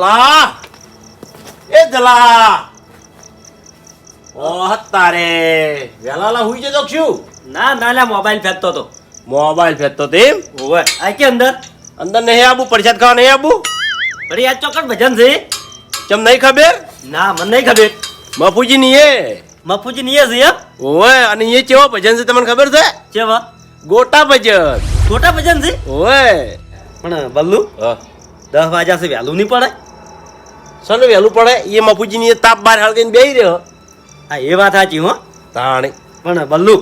જલા એ જલા ઓહ તારે વેલાલા હુઈ ના ના લા મોબાઈલ ફેંકતો તો મોબાઈલ ફેંકતો એમ ઓવે આ કે અંદર અંદર નહીં આબુ પ્રસાદ ખાવા નહીં આબુ અરે આ ચોકડ ભજન છે ચમ નહીં ખબર ના મને નહીં ખબર મફુજી ની એ મફુજી નહીં છે એમ ઓય અને એ કેવો ભજન છે તમને ખબર છે કેવા ગોટા ભજન ગોટા ભજન છે ઓવે પણ બલ્લુ દસ વાગ્યા છે વહેલું નહીં પડે સને વહેલું પડે એ મફુજી ની તાપ બહાર હળગીને બેહી રહ્યો. હા એ વાત સાચી હો. તાણી. પણ બલ્લુ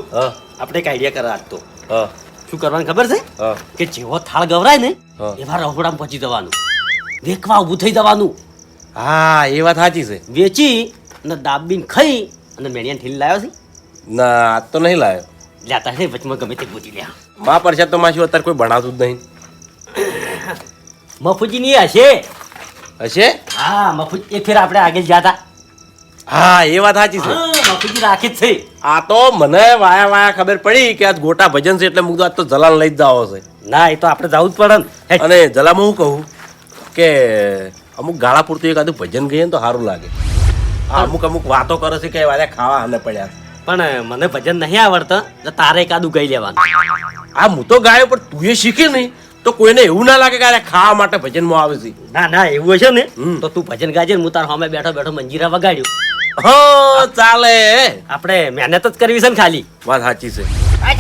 આપણે એક આઈડિયા કરા તો. હા. શું કરવાનું ખબર છે? કે જેવો થાળ ગવરાય ને. એવા રહોડામાં પહોંચી જવાનું. દેખવા ઊભું થઈ જવાનું. હા એ વાત સાચી છે. વેચી અને દાબીને ખાઈ અને મેણિયાને ઠીલ લાવ્યો છે. ના આજ તો નહીં લાવ્યો લેતા છે વચમાં ગમે તે પૂછી લ્યા મા પરસાદ તો માસી અત્યારે કોઈ ભણાવતું જ નહીં. મફુજી ની હશે. હશે? હા મફુજી એક ફેર આપણે આગળ ગયા હતા હા એ વાત સાચી છે. મફુજી રાખી જ છે. આ તો મને વાયા વાયા ખબર પડી કે આજ ગોટા ભજન છે એટલે મુકતો આજ તો જલાલ લઈ જ જાવો છે. ના એ તો આપણે જવું જ પડે ને. અને જલામાં હું કહું કે અમુક ગાળા પૂરતું એકાદું ભજન ગઈએ ને તો સારું લાગે. અમુક અમુક વાતો કરે છે કે વાયા ખાવા અને પડ્યા. પણ મને ભજન નહીં આવડતા તારે એકાદું ગઈ લેવાનું. આ હું તો ગાયો પણ તું એ શીખી નહીં. તો કોઈને એવું ના લાગે કે અરે ખાવા માટે ભજનમાં આવે છે. ના ના એવું હશે ને તો તું ભજન ગાજે હું તાર સામે બેઠો બેઠો મંજીરા વગાડ્યું. હા ચાલે. આપણે મહેનત જ કરવી છે ને ખાલી. વાત સાચી છે.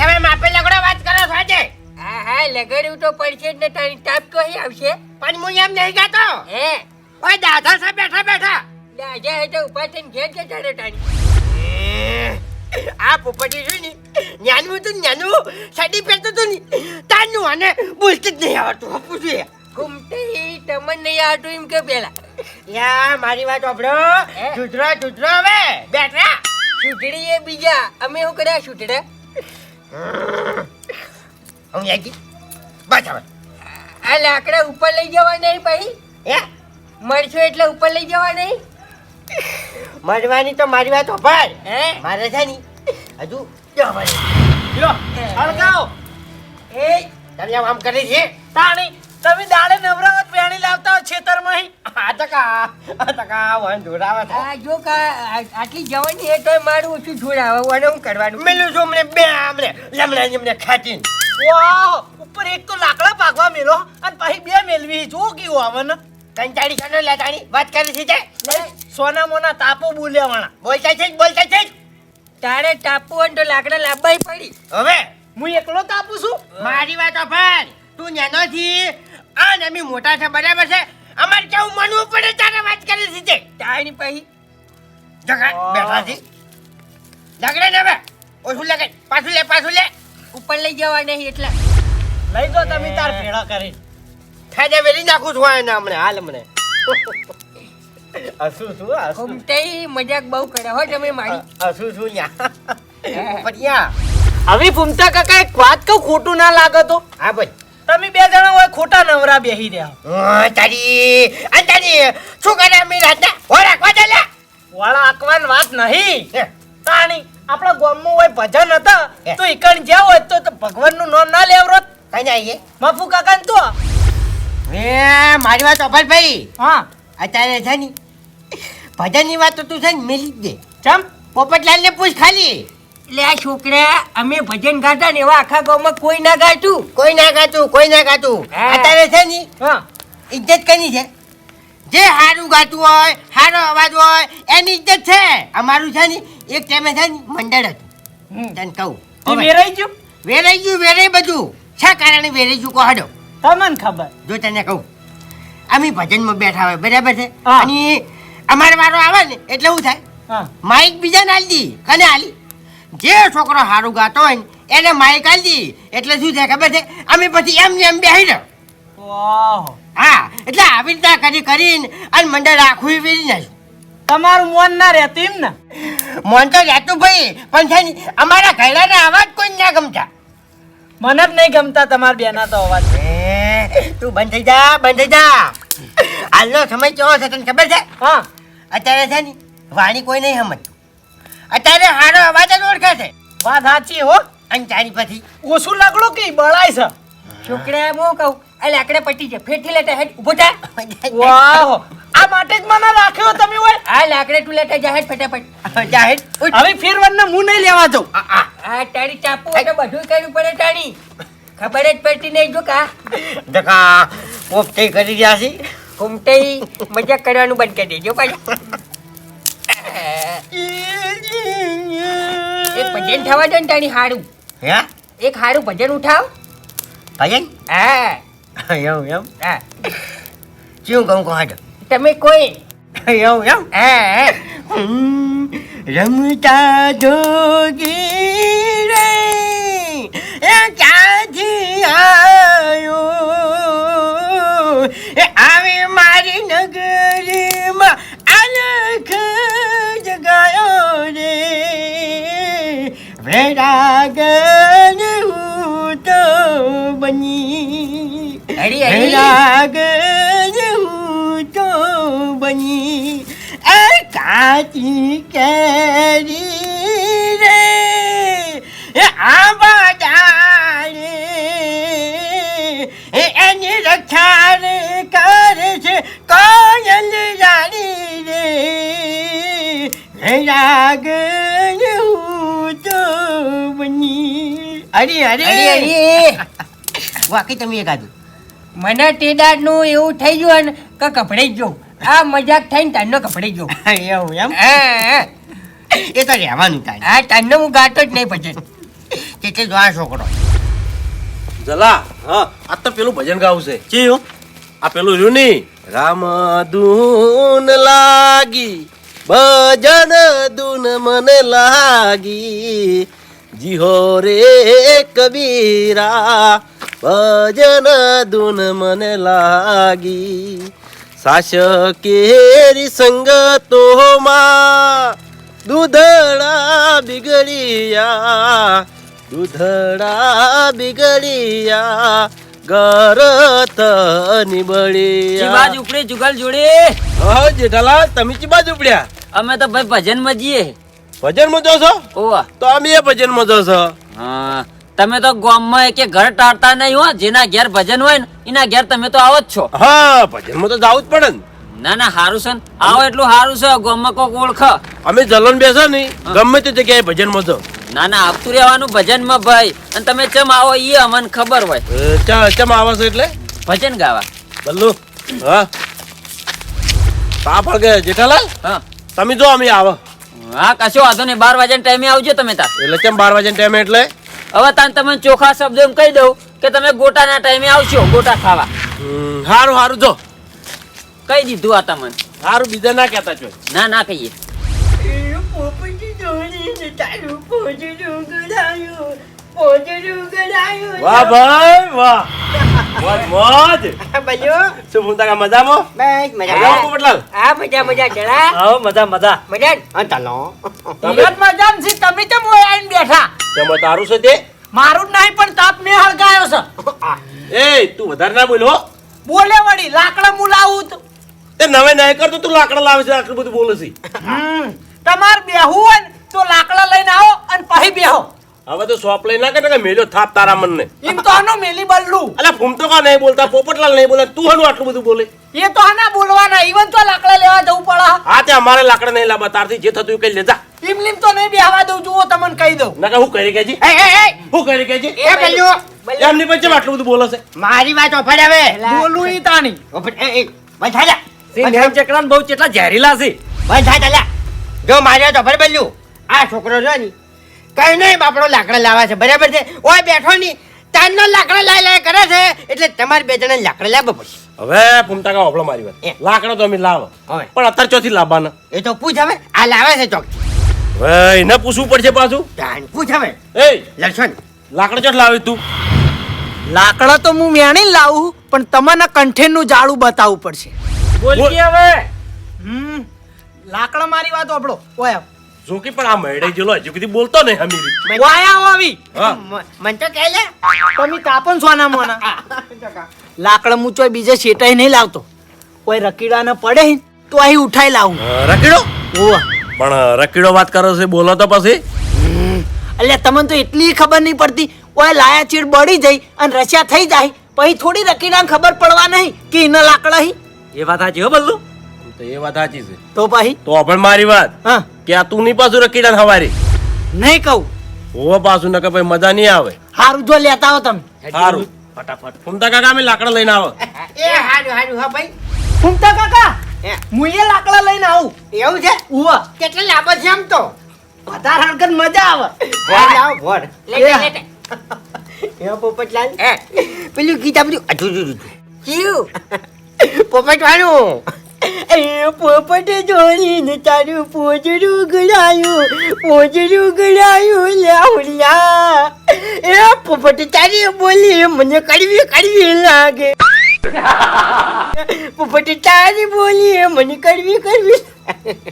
તમે માપે લગડો વાત કરો છો આજે? હા હા લગડ્યું તો પડશે જ ને તારી ટાપ તો અહીં આવશે. પણ હું એમ નહીં ગાતો હે? ઓય દાદા સા બેઠા બેઠા. દાદા હે તો ઊભા ઘેર કે ચાલે તારી આ પોપટી છે ને હતું ને ન્યાનું સાડી પહેરતો હતો ને તારનું અને બોલતું જ નહીં આવડતું આપું છું ઘૂમતી તમને નહીં આવડતું એમ કે પેલા. યા મારી વાત આપડો સુધરો સુધરો હવે. બેઠા. સુધડી એ બીજા. અમે શું કર્યા? સુધડા હું યાકી બસ હવે. આ લાકડા ઉપર લઈ જવા નહીં ભાઈ? હે? મળશો એટલે ઉપર લઈ જવા નહીં? મરવાની તો મારી વાત હે? મારે છે ની હજુ જવાની લો હળગાવો. એ તમે આમ આમ કરી છે તાણી તમે દાડે નવરાવત પેણી લાવતા હો છેતરમાં આ તકા આ તકા વન જોડાવા આ જો કા આટલી જવાની એ તો મારું ઓછું જોડાવા અને હું કરવાનું? મેલું છું અમને બે આમને લમણા લમણા ખાતીને વાહ ઉપર એક તો લાકડા પાકવા મેલો અને પછી બે મેલવી જો કેવું આવે ને કંટાળી ખાનો લેતાની વાત કરી છે તે. સોના મોના તાપો બોલ્યા વાળા બોલતા છે જ, બોલતા છે. તારે ટાપુ હોય તો લાકડા લાંબાઈ પડી. હવે હું એકલો તાપુ છું? મારી વાત સાંભળ તું નાનો છી આ ને અમે મોટા છે બરાબર છે? અમારે કેવું માનવું પડે તારે વાત કરી છે તે? તારી પછી જગા બેઠા છી લગડે ને હવે. ઓછું લગડ પાછું લે પાછું લે. ઉપર લઈ જવા નહીં એટલે. લઈ જો તમે તાર ભેળા કરી ખાજે વેલી નાખું છું આ હમણે હાલ હમણે. હસું છું હસું મજાક બહુ કરે હો તમે મારી. હસું છું ન્યા? પટિયા હવે ફૂમતા કાકા એક વાત કહું ખોટું ના લાગે તો? હા ભાઈ. તમે બે જણા હોય ખોટા નવરા બેહી રહ્યા તારી આ શું કરે મી રાતના હો રાખવા લે વાળા આકવાન વાત નહીં. તાણી આપણા ગામમાં હોય ભજન હતા. તો ઈકણ જ્યાં હોય તો ભગવાન ભગવાનનું નામ ના લેવરો કઈ આવીએ મફુ કાકા તો. એ મારી વાત અભર ભાઈ. હા. અત્યારે છે ને ભજનની વાત તો તું છે ને મેલી જ દે. ચમ પોપટલાલ ને પૂછ ખાલી. એટલે આ છોકરા અમે ભજન ગાતા ને એવા આખા ગામમાં કોઈ ના ગાતું. કોઈ ના ગાતું કોઈ ના ગાતું. અત્યારે છે ને હા. ઇજ્જત કની છે? જે સારું ગાતું હોય સારો અવાજ હોય એની ઇજ્જત છે. અમારું છે ને એક ટાઈમે છે ને મંડળ હતું. તને કહું. વેરાઈ ગયું? વેરાઈ ગયું વેરાઈ બધું. શા કારણે વેરાઈ ગયું કહો તમને ખબર. જો તને કહું. અમે ભજનમાં બેઠા હોય બરાબર છે? અને અમારો વારો આવે ને એટલે શું થાય. હા. માઇક બીજાને આલી દી કને આલી? જે છોકરો સારું ગાતો હોય ને એને માઇક આલી દી. એટલે શું થાય ખબર છે? અમે પછી એમ ને એમ બેસી રહ્યો હા એટલે આવી રીતે કરી કરીને અને મંડળ આખું વેરી નાખ્યું તમારું મોન ના રહેતું એમ ને? મોન તો રહેતું ભાઈ પણ છે ને અમારા ઘરડાના અવાજ કોઈ ના ગમતા. મને જ નહીં ગમતા તમારા બેના તો અવાજ. તું બંધ થઈ જા બંધ થઈ જા. હાલનો સમય કેવો છે તને ખબર છે? હા. અત્યારે છે ને વાણી કોઈ નહીં સમજતું. અત્યારે હારો અવાજ જ ઓળખે છે. વાત સાચી હો. અને તારી પછી ઓછું લગડું કે બળાય છે? છોકરા હું કહું આ લાકડે પટી છે. ફેટી લેતા હેડ ઊભો થા વાહ! આ માટે જ મને રાખ્યો તમે ઓય. આ લાકડે તું લેતા જાહેર ફટાફટ. જાહેર હવે વન હું નહીં લેવા જાઉં. આ તારી ચાપુ એટલે બધું કરવું પડે તાણી. ખબર જ પડતી નહીં જો કા. જકા પોપટે કરી રહ્યા છે? ઘૂમતે મજાક કરવાનું બંધ કરી દેજો પાછું. એક ભજન થવા દો ને તાણી હારું. હે? એક હારું ભજન ઉઠાવ. ભજન? હા. એમ એમ? હા. શું કહું કહો તમે કોઈ. એવું એમ? હા રમતા જોગી રે. એ ક્યાંથી આવ્યો આવે મારી નગરીમાં અલખ જગાયો રે. વેરાગન હું તો બની. વેરાગન હું તો બની. એ કાચી કેરી રે. એ એની રક્ષા કરે છે કોયલ રાણી રે. રાગ અરે અરે. અરે વાકી તમે એક આદુ મને ટેડાનું એવું થઈ ગયું ને કે કપડાઈ ગયો આ મજાક થઈને તારનો કપડાઈ ગયો એવું એમ. એ તો રહેવાનું થાય આ તારનો હું ગાતો જ નહીં પછી. એટલે જો આ છોકરો. જલા. હા આ તો પેલું ભજન ગાવું છે. ચિયો આ પેલું રહ્યું ની રામ ધૂન લાગી ભજન ધૂન મને લાગી. જીહો રે કબીરા ભજન ધૂન મને લાગી. સાસ કેરી સંગતોમાં દૂધડા બિગડિયા દૂધડા બિગડિયા ગરત નિબળિયા. બાજ ઉપડે જુગલ જોડે? હા જેઠાલા તમે ચી ઝૂપડ્યા ઉપડ્યા? અમે તો ભાઈ ભજનમાં જઈએ ભજનમાં જો છો? ઓવા. તો અમે એ ભજનમાં જો છો. હા તમે તો ગામમાં એકે ઘર ટાળતા નહીં હો જેના ઘેર ભજન હોય ને એના ઘેર તમે તો આવો જ છો. હા ભજનમાં તો જાવું જ પડે ને. ના ના હારું છે ને. આવો એટલું હારું છે ગામમાં કોક ઓળખ. અમે જલન બેસો ને ગમે તે જગ્યાએ ભજનમાં જો ના ના આવતું રહેવાનું ભજનમાં ભાઈ. અને તમે ચમ આવો એ અમને ખબર હોય. ચા ચમ આવો છો એટલે? ભજન ગાવા. બલ્લુ હા. પાપડ પડગે જેઠાલાલ? હા. તમે જો અમે આવો. હા કશો વાંધો નહીં બાર વાગ્યાના ટાઈમે આવજો તમે તાર એટલે કેમ બાર વાગ્યા ટાઈમે એટલે? હવે તાન તમે ચોખા શબ્દ એમ કહી દઉં કે તમે ગોટાના ટાઈમે આવશો ગોટા ખાવા. હારું હારું જો. કહી દીધું આ તમને. હારું બીજા ના કહેતા છો. ના ના કહીએ. વાહ ભાઈ વાહ. મોજ મોજ. બજો. શું કા મજામાં? બસ મજામાં પોપટલાલ હા મજા મજા ચડા આવો મજા મજા. મજા. હા ચાલો. તમે મજામ મજામ છે તમે કેમ ઓય આઈને બેઠા? તમે તારું છે તે? મારું જ નહીં પણ તાપ મેં હળગાયો છે. એ તું વધારે ના બોલો બોલે વળી લાકડા હું લાવું તો. તે નવે નહીં કરતો તું લાકડા લાવે છે આટલું બધું બોલે છે. હમ, તમાર બેહવું હોય ને તો લાકડા લઈને આવો અને પછી બેહો. હવે તો સોપ લઈ ના કે મેલ્યો થાપ તારા મનને. એમ તો આનો મેલી બલ્લુ. અલા ફૂમતો કા નહીં બોલતા? પોપટલાલ નહીં બોલે. તું હનું આટલું બધું બોલે? એ તો આના બોલવાના. ઈવન તો લાકડા લેવા જવું પડે. હા તે અમારે લાકડા નહીં લાવવા. તારથી જે થતું કઈ લેજા. એમ લીમ તો નહીં બેહવા દઉં. જુઓ તમને કહી દઉં. ના કે હું કરી કેજી એ એ એ. હું કરી કેજી એ બલ્લુ. એમની પછી આટલું બધું બોલે છે? મારી વાત ઓફડ હવે. બોલું ઈ તાણી. ઓફડ એ એ બંધ થા સિંહ ચક્રાન બહુ કેટલા ઝેરીલા છે. બંધ થા ચાલ્યા જો મારે તો ઓફડ બલ્લુ. આ છોકરો જો ની કઈ નહીં બાપડો લાકડા લાવા છે. બરાબર છે? ઓય બેઠો ની. તાનનો લાકડા લાય લાય કરે છે. એટલે તમારે બે જણા લાકડા લાવવા પડશે. હવે ફૂમતા કા ઓબળો મારી વાત. લાકડો તો અમે લાવો. હવે. પણ અત્યારે ચોથી લાવવાના. એ તો પૂછ હવે. આ લાવે છે ચોક. હવે એને પૂછવું પડશે પાછું. તાન પૂછ હવે. એ. લક્ષણ લાકડો ચોટ લાવે તું. લાકડા તો હું મેણી લાવું પણ તમારે કંઠેરનું જાળું બતાવવું પડશે. બોલ. હવે? હમ લાકડા મારી વાત ઓબળો ઓય જોકી પણ આ મેળે જેલો હજુ કદી બોલતો નહીં હમીરી વાયા આવી મન તો કહે લે. તમે તાપન સોના મોના. લાકડા મૂચો બીજે શેટાઈ નહીં લાવતો. કોઈ રકીડા રકીડાને પડે તો અહીં ઉઠાઈ લાવું. રકીડો? ઓવા પણ રકીડો વાત કરો છે બોલો તો પછી. એટલે તમને તો એટલી ખબર નહીં પડતી. ઓય લાયા ચીડ બળી જાય અને રશિયા થઈ જાય પછી થોડી રકીડા ખબર પડવા નહીં કે એના લાકડા હી. એ વાત સાચી હો બલ્લુ. તો એ વાત સાચી છે. તો પાહી? તો પણ મારી વાત. હા. કે આ તું નહીં પાછું રકીડા હવારી. નહીં કહું. હોવે પાછું નકર ભાઈ મજા નહીં આવે. હારું જો લેતા આવો તમે. સારું ફટાફટ. ફૂમતા કાકા અમે લાકડા લઈને આવો. એ હારું હારું હા ભાઈ. ફૂમતા કાકા હે, હું એ લાકડા લઈને આવું. એવું છે? ઉવા. કેટલા લાંબા છે આમ તો? વધારે હળકત મજા આવે. ભોર લાવો ભોર લેટે લેટે એ પોપટલાલ હે. પેલું ગીત આપણું અધૂરું કયું? પોપટ વાળું એ પોપટ જોડીને તારું પોજરું ગળાયું પોજરું ગળાયું લાવડિયા. એ પોપટ તારી બોલી મને કડવી કડવી લાગે. પોપટ તારી બોલી મને કડવી કડવી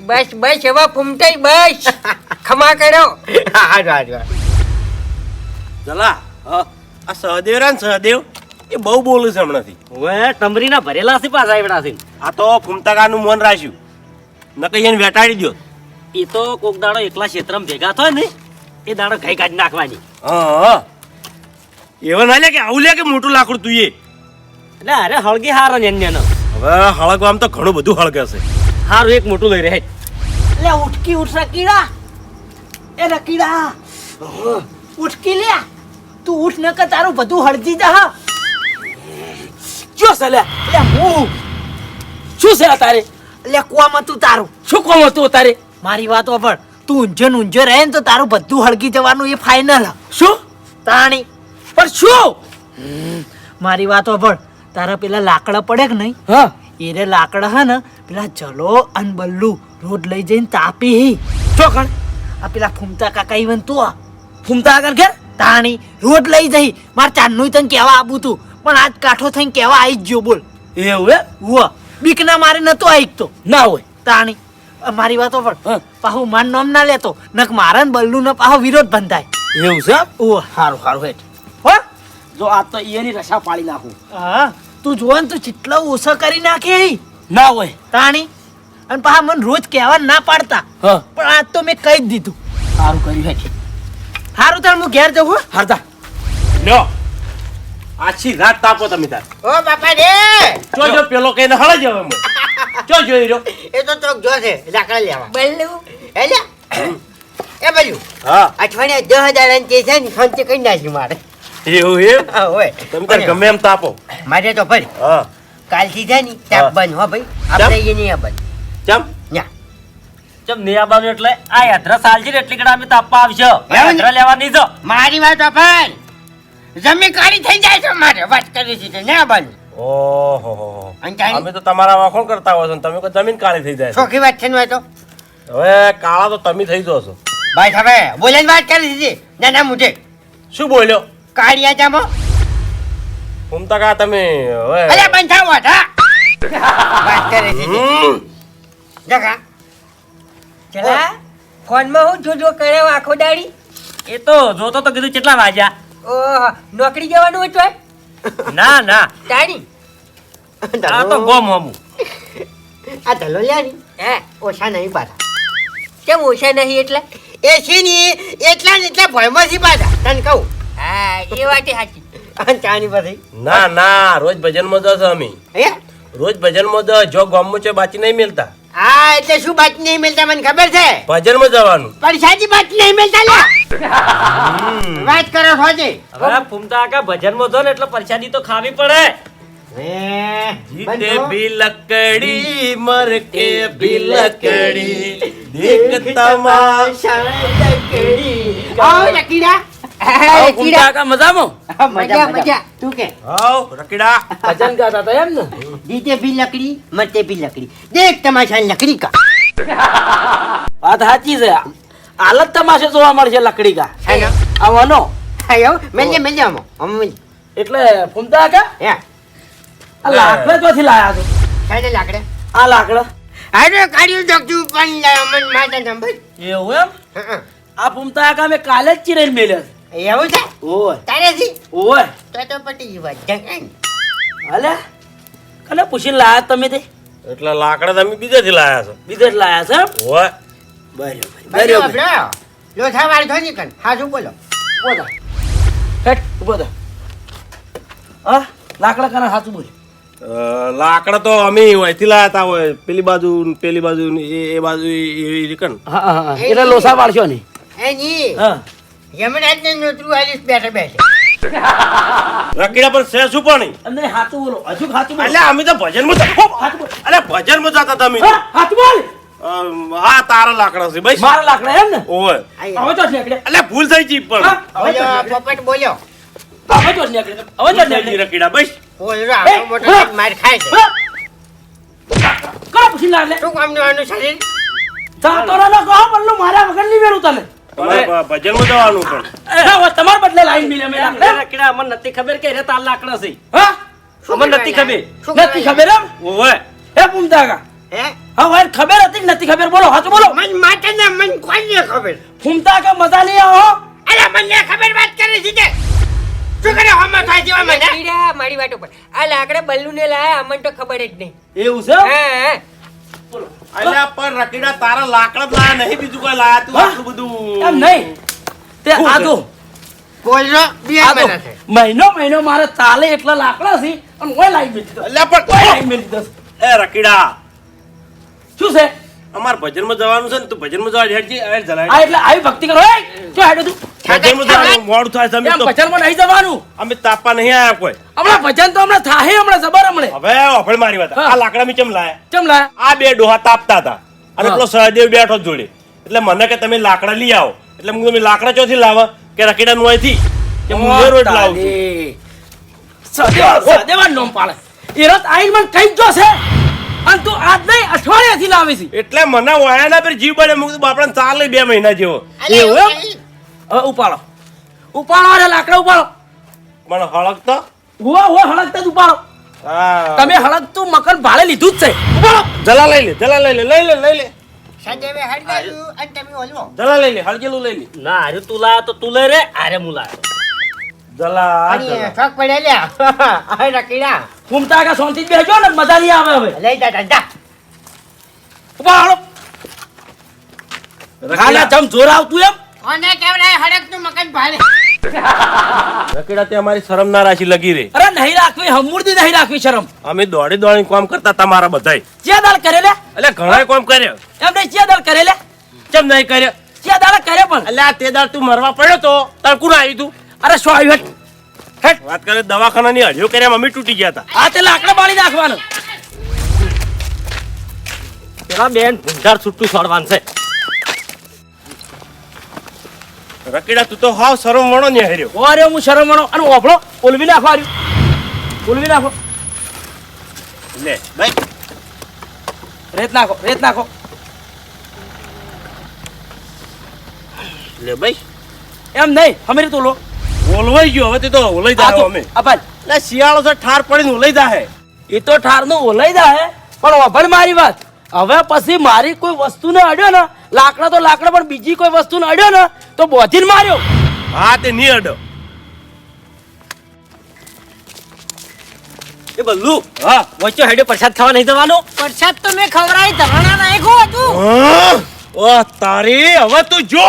બસ બસ હવે ફૂમટાઈ બસ. ખમા કરો. હા હા ચલા આ સહદેવ રા ને સહદેવ. એ બહુ બોલું છે હમણાંથી. હવે ટમરીના ભરેલા છે પાછા આવ્યા છે. આ તો ફૂમતાકાનું મન રાખ્યું. નકર એને વેટાડી દો એ તો કોક દાડો એકલા ક્ષેત્રમાં ભેગા થાય ને એ દાડો ઘઈ કાઢી નાખવાની. હા હા. એવા ના લે કે આવું લે કે મોટું લાકડું તું એ. એટલે અરે હળગી હારો ને એને હવે હળગવામાં તો ઘણું બધું હળગે છે. હારું એક મોટું લઈ રહે. લે ઉઠકી ઉઠ કીડા. એ રકીડા ઉઠકી લે. તું ઉઠ ન કે તારું બધું હળજી જા જો સલે લે હું શું છે તારે લે કુવામાં તું તારું? શું કોમ હતું તારે? મારી વાત પણ. તું ઊંઝો ને ઊંઝો રહે ને તો તારું બધું હળગી જવાનું એ ફાઇનલ શું? તાણી. પણ શું? મારી વાત પણ. તારા પેલા લાકડા પડે કે નહીં? હા. એ રે લાકડા હે ને પેલા જલો અને બલ્લુ રોડ લઈ જઈને તાપી હી. ચોકણ આ પેલા ફૂમતા કાકા ઈવન તું આ. ફૂમતા આગળ ઘેર? તાણી રોડ લઈ જઈ. માર ચાંદનું તને કહેવા આવું તું. પણ આજ કાઠો થઈને કહેવા આવી જ ગયો બોલ. એવું હે? હુઆ બીક ના મારે નતો આવી તો ના હોય. તાણી મારી વાતો પણ પાહુ માર નામ ના લેતો નક મારા ને બલ્લુ ને પાહો વિરોધ બંધાય. એવું છે ઓ સારું સારું હેઠ. હો. જો આ તો એની રસા પાડી નાખું. હા. તું જોવે ને તું જેટલો ઓછો કરી નાખે ના હોય. તાણી અને પાહા મને રોજ કહેવા ના પાડતા. હા. પણ આજ તો મેં કહી જ દીધું. સારું કર્યું હેઠ. સારું તાર હું ઘેર જવું હો. હારતા લ્યો. આછી રાત તાપો તમે તાર. ઓ બાપા રે જો જો પેલો કઈને હળે જ હવે જો જોઈ રહ્યો. એ તો ચોક જો છે લાકડા લેવા બલ્લુ. હે લે એ બધું હા. અઠવાડિયા દસ હજાર અને તે છે ને ખંચે કરી નાખી મારે. એવું એમ હોય. તમે તાર ગમે એમ તાપો મારે તો ભાઈ હા. કાલથી છે ને. તાપ બંધ હો ભાઈ. આપણે એ નહીં બંધ ચમ ન્યા. ચમ આવવાનું એટલે આ યાત્રા સાલજી એટલી કડા અમે તાપવા આવશે. ને? યાત્રા લેવા નહીં જો મારી વાત ભાઈ જમી કાળી થઈ જાય છે મારે વાત કરી છે ના બની ઓહો અમે તો તમારા વાખો કરતા હોય છો તમે જમીન કાળી થઈ જાય છે. વાત છે ને તો? હવે કાળા તો તમે થઈ જશો. ભાઈ હવે બોલે વાત કરી દીધી. ના ના મુઠે શું બોલ્યો? કાળિયા જામો. ઘૂમતા કા તમે? હવે. અરે બંધા હા. વાત કરી છે જગા ચલા ફોનમાં હું જોજો કરે આખો દાડી? એ તો જોતો તો કીધું કેટલા વાગ્યા? ઓહો નોકરી જવાનું હતું ના ના. તારી? આ તો ગોમ હમું. આ ધલો લ્યાની? હે? ઓછા નહીં પાછા. કેમ ઓછા નહીં એટલે? એ છે ની એટલા ને એટલા ભયમાં છે પાછા તને કહું. હા એ વાતે સાચી. અને ચાની પછી ના ના રોજ ભજનમાં જશો અમે. હે? રોજ ભજનમાં જ જો ગામમાં છે બાચી નહીં મળતા હા એટલે શું બાચી નહીં મળતા મને ખબર છે? ભજનમાં જવાનું. પણ સાચી બાચી નહીં મળતા લે વાત કરો છો જે હવે ફૂમતા આકા ભજનમાં જો ને એટલે પરસાદી તો ખાવી પડે. જીતે ભી લકડી મર કે ભી લકડી દેખ તમાશા આવો લકીડા. આવો ફૂમતા મજામાં? મજા મજા તું કે? આવ રકીડા. ભજન ગાતા હતા એમ ને જીતે ભી લકડી મરતે ભી લકડી દેખ તમાશા લકડી કા. વાત સાચી છે. હાલત તમાશે જોવા મળશે લકડી કા આવવાનો મેલજે મેલે મેલે આમો એટલે ફૂમતા કા હે. આ લાકડે ક્યાંથી લાયા તો. સાઈડે લાકડે? આ લાકડે. આરે કાઢ્યું જગજુ પણ લાયો મન માતા નંબર એવું એમ? આ ફૂમતા કા મે કાલે જ ચીરેલ મેલ્યા એવું છે? ઓય. તારે જી? ઓય. તો તો પટી ગઈ વાત હાલે? કને પૂછીને લાયા તમે તે? એટલે લાકડા તમે બીજેથી લાયા છો. બીજે જ લાયા છો એમ? બરાબર. બરાબર. બરાબર. લોથા વાળ ધોની કન હા શું બોલો હેટ ઊભો થા. હા લાકડા કાના હાથું બોલ. લાકડા તો અમે અહીંથી લાયા હોય પેલી બાજુ પેલી બાજુ એ બાજુ એ- રીકન એટલે લોસા વાળશો હા. ને નોતરું આલીશ બેઠા બેઠા. રકીડા પર છે શું પણ? અને હાથું બોલો. હજુ હાથું બોલો? એટલે અમે તો ભજનમાં જ- હાથું બોલ. અરે ભજનમાં જતા તમે હાથું બોલ. હા તારા લાકડા છે ભાઈ મારા લાકડા એમ ને? ઓય. હવે તો નીકળે. એટલે ભૂલ થઈ ગઈ પણ. હવે જ. પોપટ બોલ્યો. હવે તો નીકળે. હવે તો જ નીકળે. રકીડા બસ. ઓય રા મોટો માર ખાય છે. કરો પૂછી લાલે લે. શું કામનું આનું શરીર? જાતો રહો ને કહો બલ્લું મારા વગરની વેરું તને. તમારે ભ- ભજનમાં જવાનું પણ. એ હવે તમારા બદલે લાઈન મિલે મે લાકડા. મને અમને નથી ખબર કે રે તાર લાકડા છે. હા? મને અમને નથી ખબર. નથી ખબર એમ? ઓય. હે ફૂમતાકા હે? ખબર હતી નથી ખબર? બોલો હાચું બોલો. મન માટે ને મન કોઈને ખબર? ફૂમતાકા મજા નહીં આવો અરે મને ખબર વાત કરી છે તે શું કરે હમ થાય છે મને કીડા મારી વાત ઉપર. આ લાકડે બલ્લુ ને લાયા અમને તો ખબર જ નહીં. એવું છે હે બોલો અલ્યા પણ રકીડા તારા લાકડા લાયા નહીં બીજું કોઈ લાયા તું આટલું બધું. એમ નહીં. તે આ તો બોલજો બે આ મહિના છે. મહિનો મહિનો મારે ચાલે એટલા લાકડા છે અને ઓય લાઈ મેલી દીધો અલ્યા ઓય પણ લાઈન મેલી દીધો એ રકીડા શું છે? અમાર ભજનમાં જવાનું છે ને તું ભજનમાં જવા હેડજી હવે જલાય આ એટલે આવી ભક્તિ કરો એ જો હેડો તું. ભજનમાં જવાનું મોડું થાય તમે તો ભજનમાં નહીં જવાનું. અમે તાપા નહીં આયા કોઈ. હમણાં ભજન તો હમણાં થાહે હમણાં જબર હમણે. હવે ઓફળ મારી વાત. આ લાકડા મી કેમ લાયા? કેમ લાયા? આ બે ડોહા તાપતા હતા. અને પેલો સહદેવ બેઠો જોડે. એટલે મને કે તમે લાકડા લઈ આવો. એટલે હું તમે લાકડા ચોથી લાવો કે રકીડા નું અહીંથી? કે હું એ રોજ લાવું સદેવા સદેવા નોમ પાળે એ રત આઈન મને કઈ જો છે અને તું આજ નહીં અઠવાડિયાથી લાવી છે એટલે મને વાયાના પર જીવ બને મૂકતું બાપડા ચાલે બે મહિના જેવો. એવું. હવે ઉપાડો. ઉપાડો અરે લાકડા ઉપાડો. મને હળકતો હુવા હુવા હળગતા જ ઉપાડો. તમે હળગતું મકન ભાડે લીધું જ છે. ઉપાડો. જલા લઈ લે જલા લઈ લે લઈ લે લઈ લે. સંજયભાઈ હળગાવ્યું અને તમે ઓલવો. જલા લઈ લે હળગેલું લઈ લે. ના અરે તું લાયો તો તું લઈ રે અરે મુલા જલા ઘૂમતા કે શાંતિ બેજો ને મજા નહીં આવે હવે. લઈ જા જા ઊભા હાલો રખાલા. જમ જોર આવતું એમ? અને કેમ રે હડક તું મકાન ભાલે રકેડા તે અમારી શરમ ના રાશી લગી રે. અરે નહીં રાખવી હમૂર્દી નહીં રાખવી શરમ. અમે દોડી દોડી કામ કરતા તમારા બધાય. જે દાળ કરે લે એટલે ઘણા કામ કર્યો. એમ નહીં ચિયા દાળ કરે લે કેમ નહીં કર્યો? ચિયા દાળ કરે પણ. એટલે આ તે દાળ તું મરવા પડ્યો તો? તાર ના આવી તું? અરે શું આવ્યું? વાત કરે દવાખાનાની હળીઓ કર્યા મમ્મી તૂટી ગયા હતા. આ તે લાકડા બાળી નાખવાનું. પેલા બેન ભૂંડાર છૂટું છોડવાનું છે. રકીડા તું તો હાવ શરમ વણો ને હર્યો ઓરે હું શરમ વણો અને ઓફળો ઓલવી નાખો આર્યું. ઓલવી નાખો. લે ભાઈ. રેત નાખો રેત નાખો. લે ભાઈ. એમ નહીં હમેરી તો લો. ઓલવાઈ ગયો. હવે તે તો ઓલઈ જાય અમે. આ ભાઈ એટલે શિયાળો છે ઠાર પડીને ઓલઈ જાય એ તો ઠારનું ઓલઈ જાય પણ ઓભળ મારી વાત. હવે પછી મારી કોઈ વસ્તુને અડ્યો ને લાકડા તો લાકડા પણ બીજી કોઈ વસ્તુને અડ્યો ને તો બોધીને માર્યો. હા તે નહીં અડ્યો. એ બલ્લુ હા વચ્ચે હેડે પ્રસાદ ખાવા નહીં જવાનો? પ્રસાદ તો મેં ખવડાવી ધરણા નાખ્યું હતું. હા? ઓ તારી હવે તું જો.